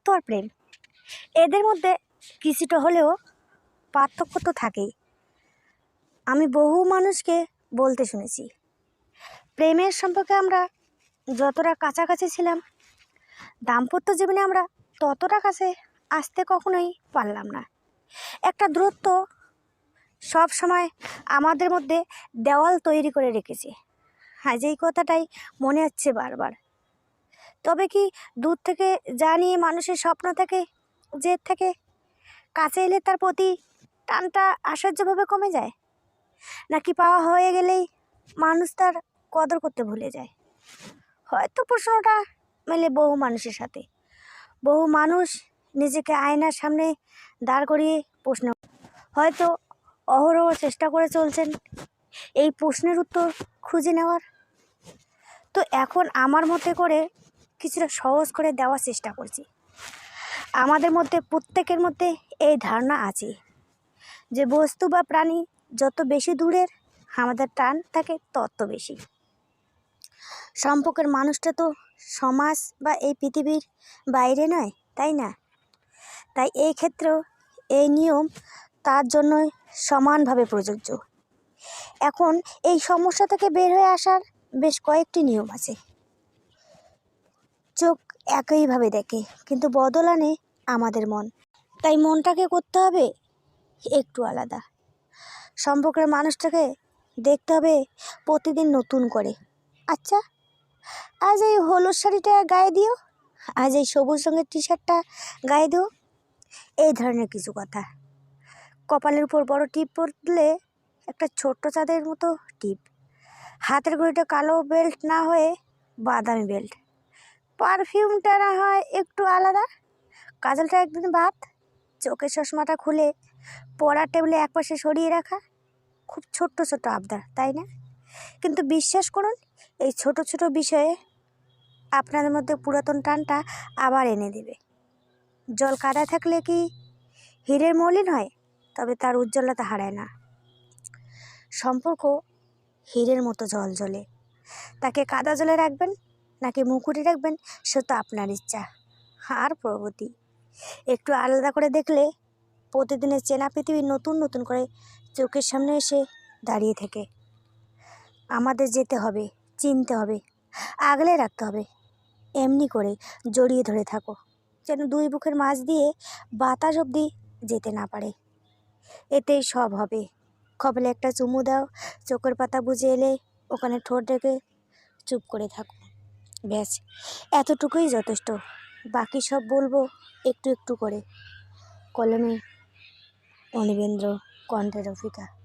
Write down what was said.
বন্ধুত্ব আর প্রেম। এদের মধ্যে কিছুটা হলেও পার্থক্য তো থাকেই। আমি বহু মানুষকে বলতে শুনেছি। প্রেমের সম্পর্কে আমরা যতটা কাছাকাছি ছিলাম, দাম্পত্য জীবনে আমরা ততটা কাছে আসতে কখনোই পারলাম না। একটা দূরত্ব সব সময় আমাদের মধ্যে দেওয়াল তৈরি করে রেখেছে। আজ এই কথাটাই মনে হচ্ছে বারবার। তবে কি দূর থেকে জানিয়ে মানুষের স্বপ্ন থাকে, জেদ থাকে কাছে এলে তার প্রতি টানটা আশ্চর্যভাবে কমে যায়? নাকি পাওয়া হয়ে গেলেই মানুষ তার কদর করতে ভুলে যায়? হয়তো প্রশ্নটা মেলে বহু মানুষের সাথে। বহু মানুষ নিজেকে আয়নার সামনে দাঁড় করিয়ে প্রশ্ন হয়তো অহরহ চেষ্টা করে চলছেন। এই প্রশ্নের উত্তর খুঁজে নেওয়ার? তো এখন আমার মতে করে কিছুটা সহজ করে দেওয়ার চেষ্টা করছি। আমাদের মধ্যে, প্রত্যেকের মধ্যে এই ধারণা আছে যে বস্তু বা প্রাণী যত বেশি দূরের আমাদের টান থাকে তত বেশি। সম্পর্কের মানুষটা তো সমাজ বা এই পৃথিবীর বাইরে নয়, তাই না? তাই এই ক্ষেত্রেও এই নিয়ম তার জন্যই সমানভাবে প্রযোজ্য। এখন এই সমস্যা থেকে বের হয়ে আসার বেশ কয়েকটি নিয়ম আছে। চোখ একইভাবে দেখে, কিন্তু বদল আনে আমাদের মন। তাই মনটাকে করতে হবে একটু আলাদা। সম্পর্কের মানুষটাকে দেখতে হবে প্রতিদিন নতুন করে। আচ্ছা আজ এই হলুদ শাড়িটা গায়ে দিও, আজ এই সবুজ রঙের টি শার্টটা গায়ে দিও, এই ধরনের কিছু কথা। কপালের উপর বড় টিপ পড়লে একটা ছোট্ট চাঁদের মতো টিপ। হাতের ঘড়িটা কালো বেল্ট না হয়ে বাদামি বেল্ট। পারফিউমটা না হয় একটু আলাদা। কাজলটা একদিন বাদ চোখের চশমাটা খুলে পড়ার টেবিলে একপাশে সরিয়ে রাখা। খুব ছোট্ট ছোট্ট আবদার, তাই না? কিন্তু বিশ্বাস করুন, এই ছোট ছোট বিষয়ে আপনাদের মধ্যে পুরাতন টানটা আবার এনে দেবে। জল কাদায় থাকলে কি হীরের মলিন হয়? তবে তার উজ্জ্বলতা হারায় না। সম্পর্ক হীরের মতো জল জ্বলে। তাকে কাদা জলে রাখবেন নাকি মুকুটে রাখবেন, সে তো আপনার ইচ্ছা। আর প্রগতি, একটু আলাদা করে দেখলে প্রতিদিনের চেনা পৃথিবী নতুন নতুন করে চোখের সামনে এসে দাঁড়িয়ে থেকে। আমাদের যেতে হবে, চিনতে হবে, আগলে রাখতে হবে, এমনি করে জড়িয়ে ধরে থাকো, যেন দুই বুকের মাঝ দিয়ে বাতাস অবধি যেতে না পারে। এতেই সব হবে। কপালে একটা চুমু দাও, চোখের পাতা বুঝে এলে ওখানে ঠোঁট রেখে চুপ করে থাকো। ব্যাস এতটুকুই যথেষ্ট। বাকি সব বলব একটু একটু করে। কলমে অনিবেন্দ্র কণ্ঠের রফিকা।